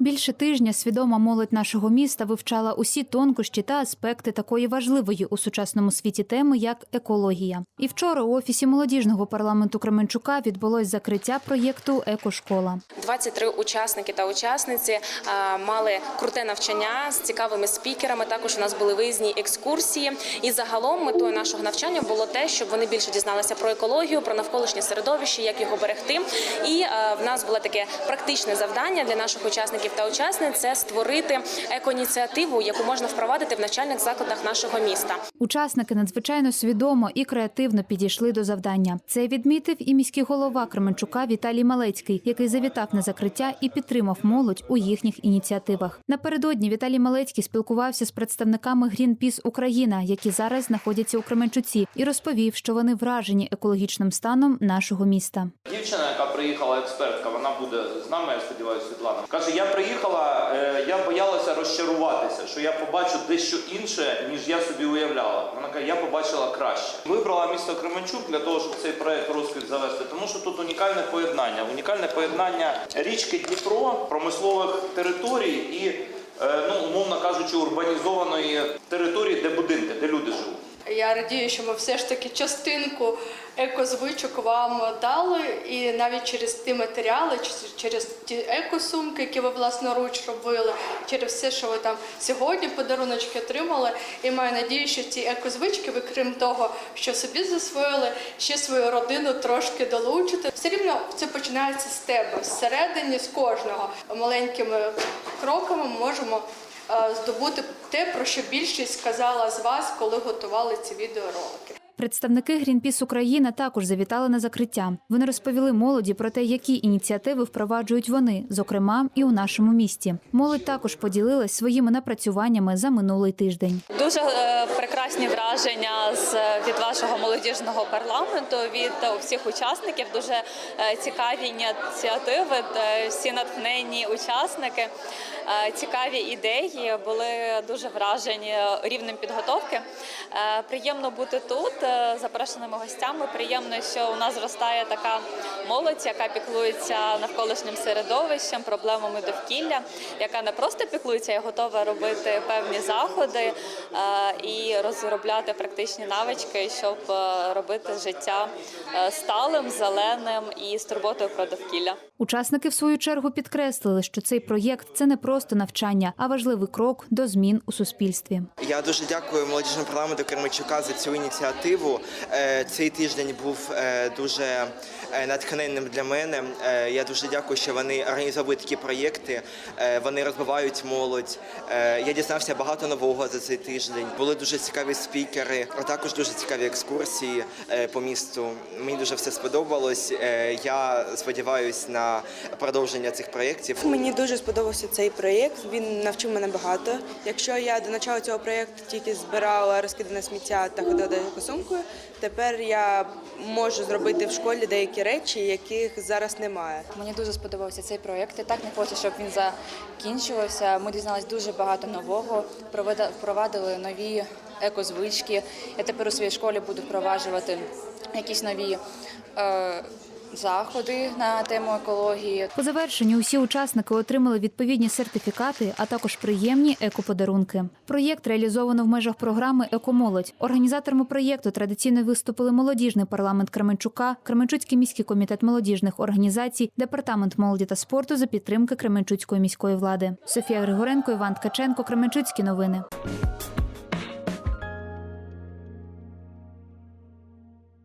Більше тижня свідома молодь нашого міста вивчала усі тонкощі та аспекти такої важливої у сучасному світі теми, як екологія. І вчора у офісі молодіжного парламенту Кременчука відбулось закриття проєкту Екошкола. 23 учасники та учасниці мали круте навчання з цікавими спікерами. Також у нас були виїзні екскурсії. І загалом метою нашого навчання було те, щоб вони більше дізналися про екологію, про навколишнє середовище, як його берегти. І в нас було таке практичне завдання для наших учасників та учасниць це створити екоініціативу, яку можна впровадити в навчальних закладах нашого міста. Учасники надзвичайно свідомо і креативно підійшли до завдання. Це відмітив і міський голова Кременчука Віталій Малецький, який завітав на закриття і підтримав молодь у їхніх ініціативах. Напередодні Віталій Малецький спілкувався з представниками Greenpeace Україна, які зараз знаходяться у Кременчуці, і розповів, що вони вражені екологічним станом нашого міста. Дівчина, яка приїхала експертка, вона буде з нами, я сподіваюся, Світлана. Каже, я приїхала, е, я боялася розчаруватися, що я побачу дещо інше, ніж я собі уявляла. Вона каже, я побачила краще. Вибрала місто Кременчук для того, щоб цей проект розквіт завести, тому що тут унікальне поєднання. Унікальне поєднання річки Дніпро, промислових територій і, е, ну, умовно кажучи, урбанізованої території, де будинки, де люди живуть. Я радію, що ми все ж таки частинку екозвичок вам дали, і навіть через ті матеріали, через ті екосумки, які ви власноруч робили, через все, що ви там сьогодні подаруночки отримали. І маю надію, що ці екозвички, ви крім того, що собі засвоїли, ще свою родину трошки долучите. Все рівно це починається з тебе, зсередині, з кожного. Маленькими кроками ми можемо здобути те, про що більшість сказала з вас, коли готували ці відеоролики. Представники Greenpeace Україна також завітали на закриття. Вони розповіли молоді про те, які ініціативи впроваджують вони, зокрема і у нашому місті. Молодь також поділилась своїми напрацюваннями за минулий тиждень. Дуже е, прекрасні враження з від вашого молодіжного парламенту від е, всіх учасників. Дуже е, цікаві ініціативи, е, всі натхненні учасники, е, цікаві ідеї. Були дуже вражені рівнем підготовки. Е, Приємно бути тут е, запрошеними гостями. Приємно, що у нас зростає така молодь, яка піклується навколишнім середовищем, проблемами довкілля, яка не просто піклується, а готова робити певні заходи е, і розробляти практичні навички, щоб е, робити життя е, сталим, зеленим і з турботою про довкілля. Учасники в свою чергу підкреслили, що цей проєкт це не просто навчання, а важливий крок до змін у суспільстві. Я дуже дякую молодіжному парламенту Кермичука за цю ініціативу. Е, Цей тиждень був е, дуже е, натхненним для мене. Я дуже дякую, що вони організовують такі проєкти. Вони розвивають молодь. Я дізнався багато нового за цей тиждень. Були дуже цікаві спікери, а також дуже цікаві екскурсії по місту. Мені дуже все сподобалось. Я сподіваюся на продовження цих проєктів. Мені дуже сподобався цей проєкт. Він навчив мене багато. Якщо я до початку цього проєкту тільки збирала розкидане сміття та ходила до сумкою, тепер я можу зробити в школі деякі речі, яких зараз немає. Мені дуже сподобався цей проєкт. Я так не хочу, щоб він закінчувався. Ми дізналися дуже багато нового. Впровадили нові екозвички. Я тепер у своїй школі буду впроваджувати якісь нові е, заходи на тему екології. По завершенню усі учасники отримали відповідні сертифікати, а також приємні екоподарунки. Проєкт реалізовано в межах програми Екомолодь. Організаторами проєкту традиційно виступили молодіжний парламент Кременчука, Кременчуцький міський комітет молодіжних організацій, департамент молоді та спорту за підтримки Кременчуцької міської влади. Софія Григоренко, Іван Ткаченко, Кременчуцькі новини.